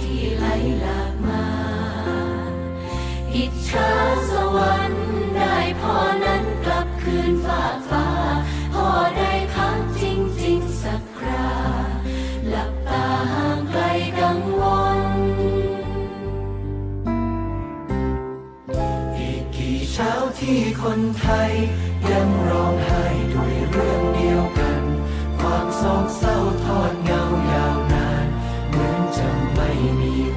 ที่ไหลหลากมา อิจฉาสวรรค์ได้พอนั้นกลับคืนฝากฟ้า พอได้พักจริง ๆ สักครา หลับตาห่างไกลกังวลอีกกี่เช้าที่คนไทย ยังร้องไห้ด้วยเรื่องเดียวกัน ความสองเศร้าทอดเงายาว ไม่มี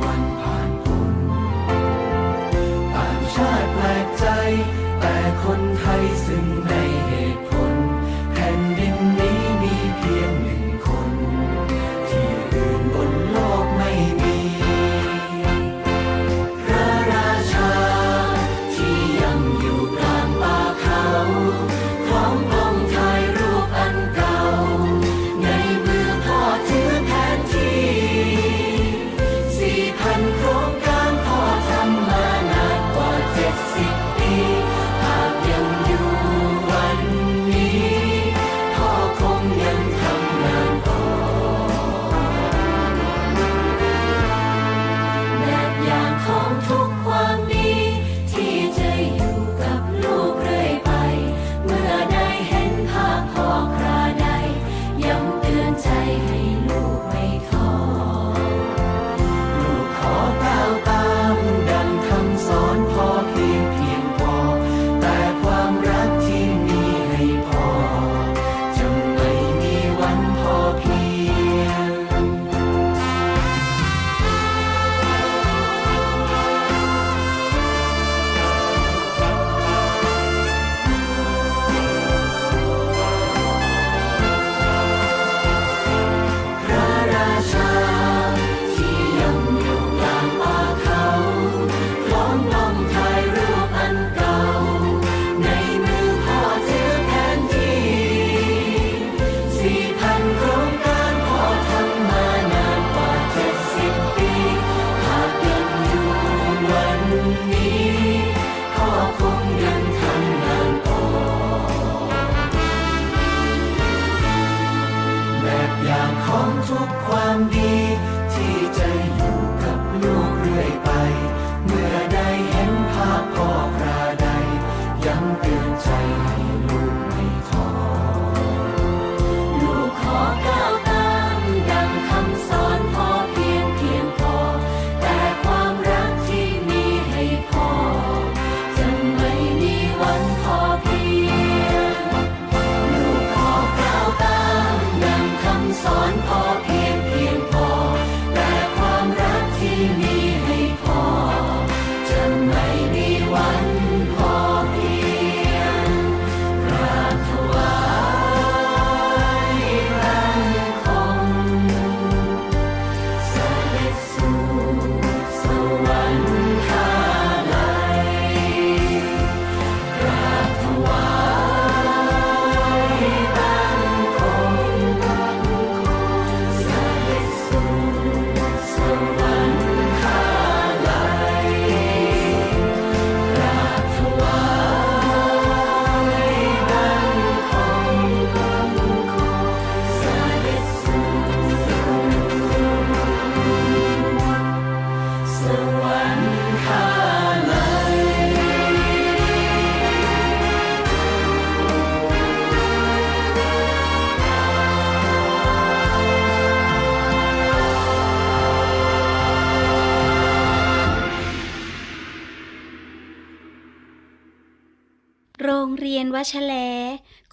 ียนวัชแล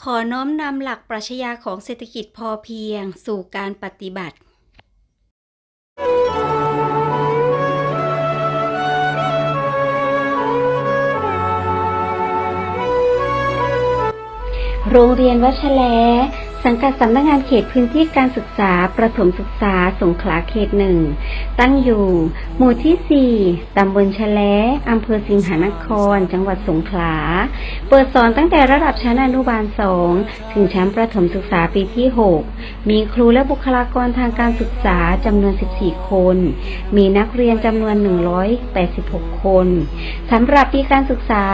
ขอน้อมนำหลักปรัชญาของเศรษฐกิจพอเพียงสู่การปฏิบัติ โรงเรียนวัชแล สังกัดสำนักงงานเขตพื้นที่การศึกษา ประถมศึกษาสงขลาเขตหนึ่ง ตั้งอยู่ หมู่ที่ 4 ตำบลชะแลอำเภอสิงหานคร จังหวัดสงขลา เปิดสอนตั้งแต่ระดับชั้นอนุบาล 2 ถึงชั้นประถมศึกษาปีที่ 6 มีครูและบุคลากรทางการศึกษาจำนวน 14 คน มีนักเรียนจำนวน 186 คน สำหรับปีการศึกษา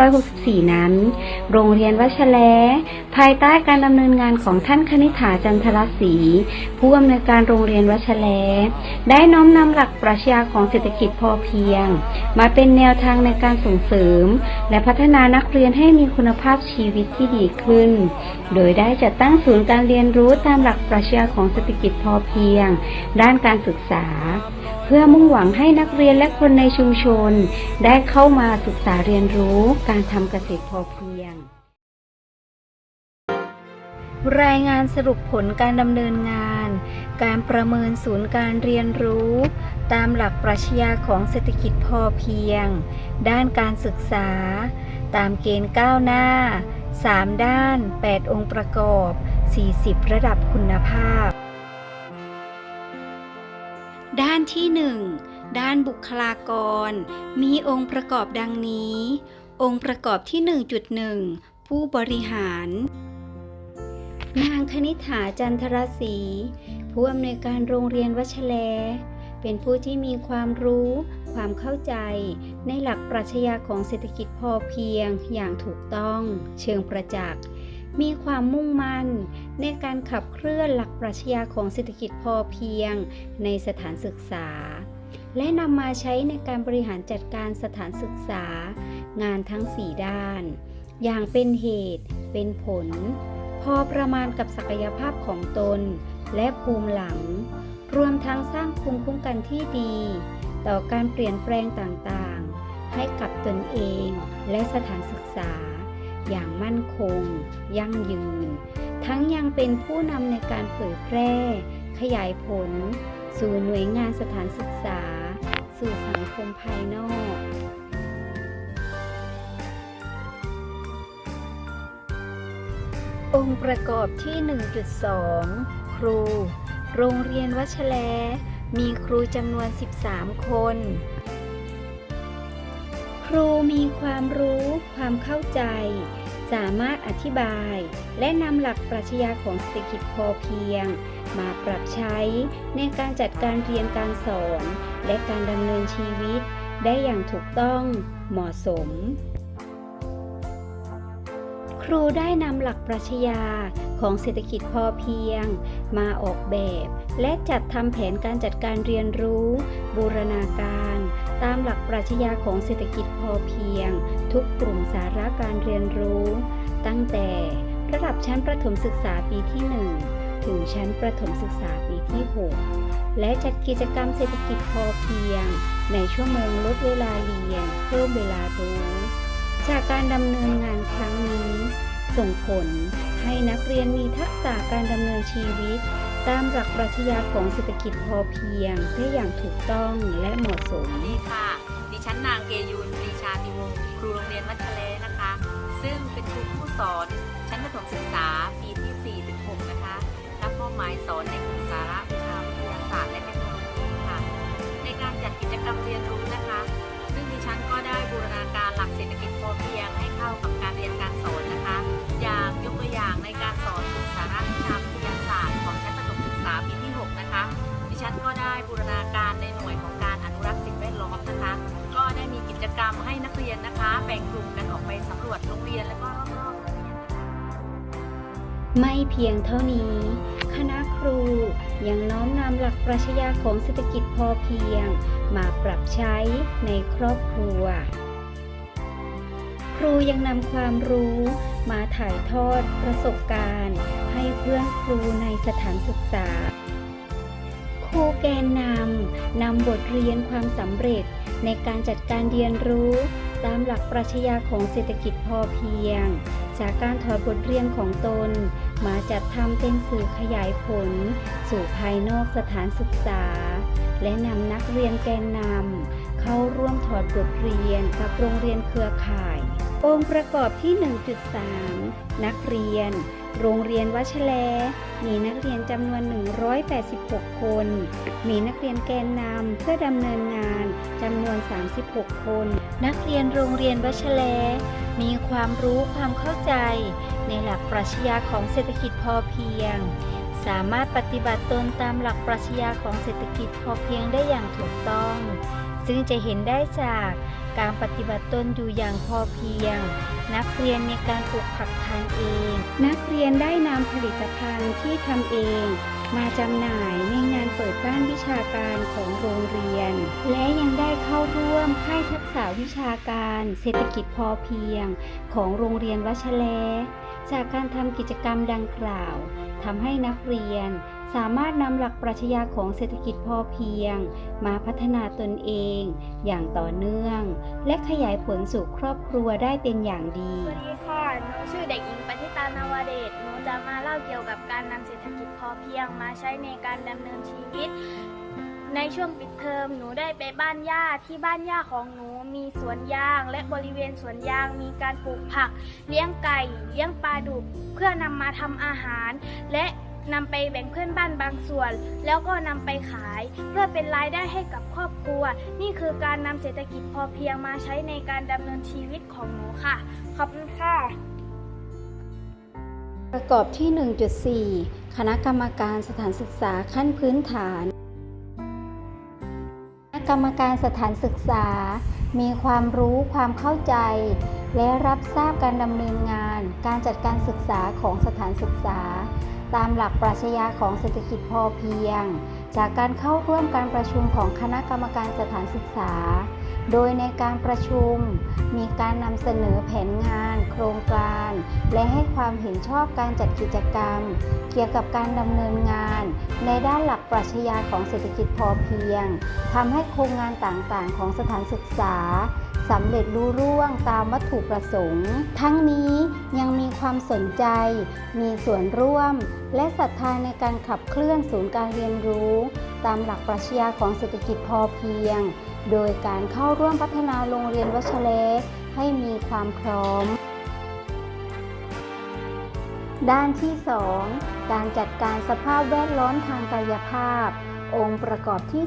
2564 นั้น โรงเรียนวัชแลภายใต้การดำเนินงานของท่านคณิษฐาจันทรศรีผู้อำนวยการโรงเรียนวัชแลได้น้อมนำหลักปรัชญาของเศรษฐกิจพอเพียง มาเป็นแนวทางในการส่งเสริม และพัฒนานักเรียนให้มีคุณภาพชีวิตที่ดีขึ้น โดยได้จัดตั้งศูนย์การเรียนรู้ตามหลักปรัชญาของเศรษฐกิจพอเพียง ด้านการศึกษาเพื่อมุ่งหวังให้นักเรียนและคนในชุมชน ได้เข้ามาศึกษาเรียนรู้การทำเกษตรพอเพียง รายงานสรุปผลการดำเนินงาน การประเมินศูนย์การเรียนรู้ ตามหลักปรัชญาของเศรษฐกิจพอเพียง ด้านการศึกษา ตามเกณฑ์ก้าวหน้า 3 ด้าน 8 องค์ประกอบ 40 ระดับคุณภาพ ด้านที่ 1 ด้านบุคลากร มีองค์ประกอบดังนี้ องค์ประกอบที่ 1.1 ผู้บริหาร นางคณิษฐาจันทรศรีผู้อำนวยการโรงเรียนวัชแล เป็นผู้ที่มีความรู้ ความเข้าใจ ในหลักปรัชญาของเศรษฐกิจพอเพียงอย่างถูกต้อง เชิงประจักษ์มีความมุ่งมั่น ในการขับเคลื่อนหลักปรัชญาของเศรษฐกิจพอเพียง ในสถานศึกษา และนำมาใช้ในการบริหารจัดการสถานศึกษา งานทั้ง 4 ด้าน อย่างเป็นเหตุ เป็นผล พอประมาณกับศักยภาพของตน และภูมิหลัง รวมทั้งสร้างภูมิคุ้มกันที่ดี ต่อการเปลี่ยนแปลงต่างๆ ให้กับตนเองและสถานศึกษา อย่างมั่นคง ยั่งยืน ทั้งยังเป็นผู้นำในการเผยแพร่ ขยายผล สู่หน่วยงานสถานศึกษา สู่สังคมภายนอก องค์ประกอบที่ 1.2 ครู โรงเรียนวัชแล มีครูจำนวน 13 คน ครูมีความรู้ ความเข้าใจ สามารถอธิบาย และนำหลักปรัชญาของเศรษฐกิจพอเพียง มาปรับใช้ในการจัดการเรียนการสอน และการดำเนินชีวิต ได้อย่างถูกต้องเหมาะสม รูได้นำหลักปรัชญาของเศรษฐกิจพอเพียง มาออกแบบ และจัดทำแผนการจัดการเรียนรู้ บูรณาการ ตามหลักปรัชญาของเศรษฐกิจพอเพียง ทุกกลุ่มสาระการเรียนรู้ ตั้งแต่ระดับชั้นประถมศึกษาปีที่ 1 ถึงชั้นประถมศึกษาปีที่ 6 และจัดกิจกรรมเศรษฐกิจพอเพียง ในชั่วโมงลดเวลาเรียน เพิ่มเวลารู้ จากการดำเนินงานครั้งนี้ ส่งผลให้นักเรียนมีทักษะการดำเนินชีวิต ตามหลักปรัชญาของเศรษฐกิจพอเพียงได้อย่างถูกต้องและเหมาะสมสวัสดีค่ะ ดิฉันนางเกยุนปรีชาติวงครูโรงเรียนวัดทะเลนะคะ ซึ่งเป็นครูผู้สอน ชั้นประถมศึกษาปีที่ 4 ถึง 6 นะคะ รับมอบหมายสอนในกลุ่มสาระวิชาวิทยาศาสตร์และเทคโนโลยีค่ะ ในการจัดกิจกรรมเรียนรู้นะคะ บูรณาการหลักเศรษฐกิจพอเพียงให้เข้ากับการเรียนการสอนนะคะ อย่างยกตัวอย่างในการสอนสาระวิชาวิทยาศาสตร์ของชั้นประถมศึกษาปีที่ 6 นะคะ ดิฉันก็ได้บูรณาการในหน่วยของการอนุรักษ์สิ่งแวดล้อมนะคะ ก็ได้มีกิจกรรมให้นักเรียนนะคะ แบ่งกลุ่มกันออกไปสำรวจโรงเรียนและก็รอบๆโรงเรียนไม่เพียงเท่านี้ คณะครู ยังน้อมนำหลักปรัชญาของเศรษฐกิจพอเพียง มาปรับใช้ในครอบครัว ครูยังนำความรู้มาถ่ายทอดประสบการณ์ ให้เพื่อนครูในสถานศึกษา ครูแกนนำนำบทเรียนความสำเร็จในการจัดการเรียนรู้ ตามหลักปรัชญาของเศรษฐกิจพอเพียง จากการถอดบทเรียนของตน มาจัดทำเป็นสื่อขยายผล สู่ภายนอกสถานศึกษา และนำนักเรียนแกนนำเข้าร่วมถอดบทเรียนกับโรงเรียนเครือข่าย องค์ประกอบที่ 1.3 นักเรียน โรงเรียนวัชแล มีนักเรียนจำนวน 186 คน มีนักเรียนแกนนำเพื่อดำเนินงานจำนวน 36 คน นักเรียนโรงเรียนวัชแล มีความรู้ความเข้าใจ ในหลักปรัชญาของเศรษฐกิจพอเพียง สามารถปฏิบัติตนตามหลักปรัชญาของเศรษฐกิจพอเพียงได้อย่างถูกต้อง ซึ่งจะเห็นได้จากการปฏิบัติตนอยู่อย่างพอเพียง นักเรียนมีการปลูกผักทานเอง นักเรียนได้นำผลิตภัณฑ์ที่ทำเอง มาจำหน่ายในงานเปิดบ้านวิชาการของโรงเรียน และยังได้เข้าร่วมค่ายทักษะวิชาการ เศรษฐกิจพอเพียง ของโรงเรียนวัชแลจากการทำกิจกรรมดังกล่าวทำให้นักเรียน สามารถนำหลักปรัชญาของเศรษฐกิจพอเพียง มาพัฒนาตนเอง อย่างต่อเนื่อง และขยายผลสู่ครอบครัวได้เป็นอย่างดี สวัสดีค่ะ หนูชื่อเด็กหญิงปฏิตานาวเดช หนูจะมาเล่าเกี่ยวกับการนำเศรษฐกิจพอเพียงมาใช้ในการดำเนินชีวิต ในช่วงปิดเทอมหนูได้ไปบ้านย่าที่บ้านย่าของหนูมีสวนยาง และบริเวณสวนยางมีการปลูกผัก เลี้ยงไก่ เลี้ยงปลาดุก เพื่อนำมาทำอาหาร และ นำไปแบ่งเพื่อนบ้านบางส่วน แล้วก็นำไปขาย เพื่อเป็นรายได้ให้กับครอบครัว นี่คือการนำเศรษฐกิจพอเพียงมาใช้ในการดำเนินชีวิตของหนูค่ะ ขอบคุณค่ะ ประกอบที่ 1.4 คณะกรรมการสถานศึกษาขั้นพื้นฐานคณะกรรมการสถานศึกษา มีความรู้ความเข้าใจและรับทราบการดำเนินงาน การจัดการศึกษาของสถานศึกษา ตามหลักปรัชญาของเศรษฐกิจพอเพียง จากการเข้าร่วมการประชุมของคณะกรรมการสถานศึกษา โดยในการประชุม มีการนำเสนอแผนงาน โครงการ และให้ความเห็นชอบการจัดกิจกรรม เกี่ยวกับการดำเนินงาน ในด้านหลักปรัชญาของเศรษฐกิจพอเพียงทำให้โครงงานต่างๆ ของสถานศึกษา สำเร็จรุ่ร่วงตามวัตถุประสงค์ ทั้งนี้ยังมีความสนใจ มีส่วนร่วม และศรัทธาในการขับเคลื่อนศูนย์การเรียนรู้ ตามหลักปรัชญาของเศรษฐกิจพอเพียง โดยการเข้าร่วมพัฒนาโรงเรียนวัชเลให้มีความพร้อม ด้านที่ 2 การจัดการสภาพแวดล้อมทางกายภาพ องค์ประกอบที่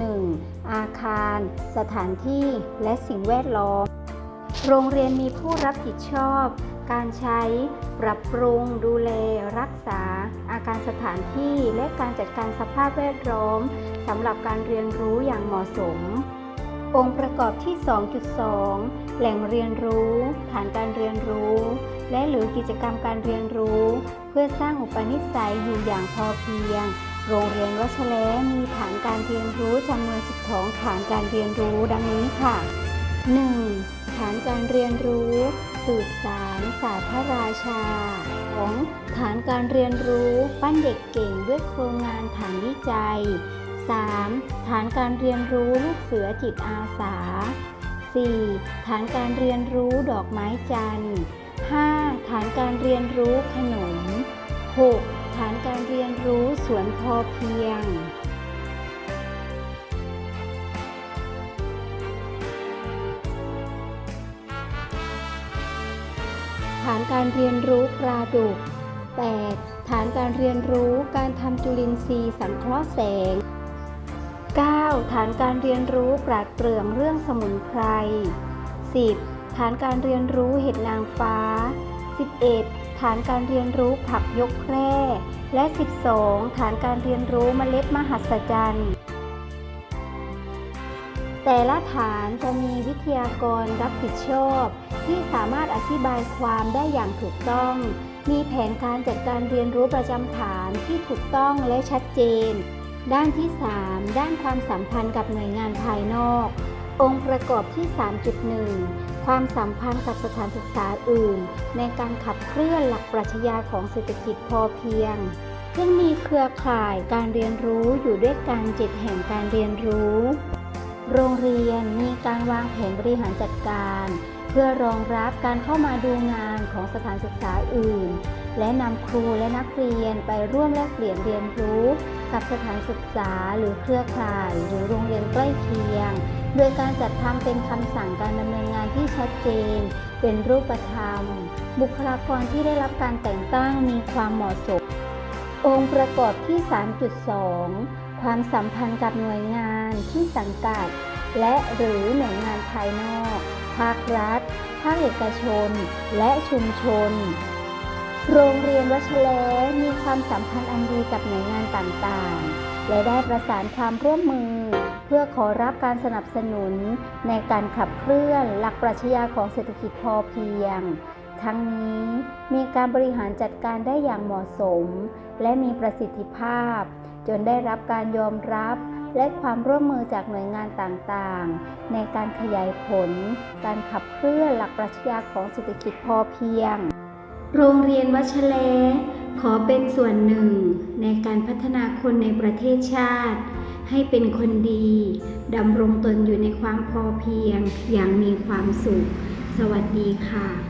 2.1 อาคาร สถานที่และสิ่งแวดล้อม โรงเรียนมีผู้รับผิดชอบ การใช้ ปรับปรุง ดูแล รักษา อาการสถานที่และการจัดการสภาพแวดล้อมสำหรับการเรียนรู้อย่างเหมาะสม องค์ประกอบที่ 2.2 แหล่งเรียนรู้ ฐานการเรียนรู้ และหรือกิจกรรมการเรียนรู้ เพื่อสร้างอุปนิสัยอยู่อย่างพอเพียง โรงเรียนวัชแลมีฐานการเรียนรู้จำนวน 12 ฐานการเรียนรู้ดังนี้ค่ะ 1. ฐานการเรียนรู้ สืบสารศาสตร์พระราชา 2. ฐานการเรียนรู้ปั้นเด็กเก่งด้วยโครงงานฐานวิจัย 3. ฐานการเรียนรู้ลูกเสือจิตอาสา 4. ฐานการเรียนรู้ดอกไม้จันทร์ 5. ฐานการเรียนรู้ขนม 6. ฐานการเรียนรู้สวนพอเพียง ฐานการเรียนรู้ปลาดุก 8. ฐานการเรียนรู้การทำจุลินทรีย์สังเคราะห์แสง 9. ฐานการเรียนรู้ปราดเปรื่องเรื่องสมุนไพร 10. ฐานการเรียนรู้เห็ดนางฟ้า 11. ฐานการเรียนรู้ผักยกแคร่ และ 12. ฐานการเรียนรู้เมล็ดมหัศจรรย์ แต่ละฐานจะมีวิทยากรรับผิดชอบ ที่สามารถอธิบายความได้อย่างถูกต้อง มีแผนการจัดการเรียนรู้ประจำฐานที่ถูกต้องและชัดเจน ด้านที่ 3 ด้านความสัมพันธ์กับหน่วยงานภายนอก องค์ประกอบที่ 3.1 ความสัมพันธ์กับสถานศึกษาอื่น ในการขับเคลื่อนหลักปรัชญาของเศรษฐกิจพอเพียง ซึ่งมีเครือข่ายการเรียนรู้อยู่ด้วยกันเจ็ดแห่งการเรียนรู้ โรงเรียนมีการวางแผนบริหารจัดการ เพื่อรองรับการเข้ามาดูงานของสถานศึกษาอื่น และนำครูและนักเรียนไปร่วมแลกเปลี่ยนเรียนรู้ กับสถานศึกษาหรือเครือข่าย หรือโรงเรียนใกล้เคียง โดยการจัดทำเป็นคำสั่งการดำเนินงานที่ชัดเจน เป็นรูปธรรม บุคลากรที่ได้รับการแต่งตั้งมีความเหมาะสมองค์ประกอบที่ 3.2 ความสัมพันธ์กับหน่วยงานที่สังกัด และหรือหน่วยงานภายนอก ภาครัฐ ภาคเอกชน และชุมชน โรงเรียนวัชแลมีความสัมพันธ์อันดีกับหน่วยงานต่างๆ และได้ประสานความร่วมมือ เพื่อขอรับการสนับสนุนในการขับเคลื่อนหลักปรัชญาของเศรษฐกิจพอเพียง ทั้งนี้มีการบริหารจัดการได้อย่างเหมาะสม และมีประสิทธิภาพ จนได้รับการยอมรับ และความร่วมมือจากหน่วยงานต่างๆ ในการขยายผล การขับเคลื่อนหลักปรัชญาของเศรษฐกิจพอเพียง โรงเรียนวัชแลขอเป็นส่วนหนึ่งในการพัฒนาคนในประเทศชาติ ให้เป็นคนดีดำรงตนอยู่ในความพอเพียงอย่างมีความสุข สวัสดีค่ะ